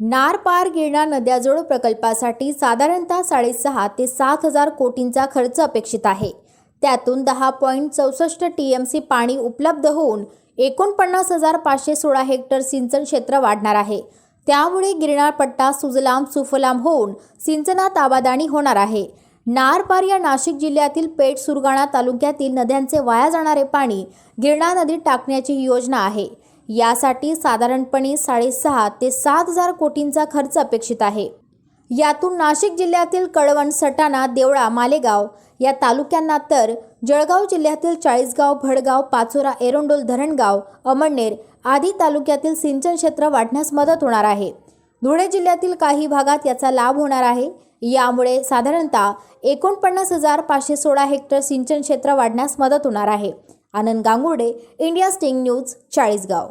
नार पार गिरणा नद्याजोड प्रकल्पासाठी साधारणतः साडेसहा ते सात हजार कोटींचा खर्च अपेक्षित आहे. त्यातून दहा पॉईंट चौसष्ट टी एम सी पाणी उपलब्ध होऊन एकोणपन्नास हजार पाचशे सोळा हेक्टर सिंचन क्षेत्र वाढणार आहे. त्यामुळे गिरणार पट्टा सुजलाम सुफलाम होऊन सिंचनात आबादाणी होणार आहे. नारपार या नाशिक जिल्ह्यातील पेठ सुरगाणा तालुक्यातील नद्यांचे वाया जाणारे पाणी गिरणा नदीत टाकण्याची ही योजना आहे. यासाठी साधारणपणे साडेसहा ते सात हजार कोटींचा खर्च अपेक्षित आहे. यातून नाशिक जिल्ह्यातील कळवण सटाणा देवळा मालेगाव या तालुक्यांना तर जळगाव जिल्ह्यातील चाळीसगाव भडगाव पाचोरा एरोंडोल धरणगाव अमळनेर आदी तालुक्यातील सिंचन क्षेत्र वाढण्यास मदत होणार आहे. धुळे जिल्ह्यातील काही भागात याचा लाभ होणार आहे. यामुळे साधारणतः एकोणपन्नास हजार पाचशे सोळा हेक्टर सिंचन क्षेत्र वाढण्यास मदत होणार आहे. Anand Gangurde India sting news Chalisgaon.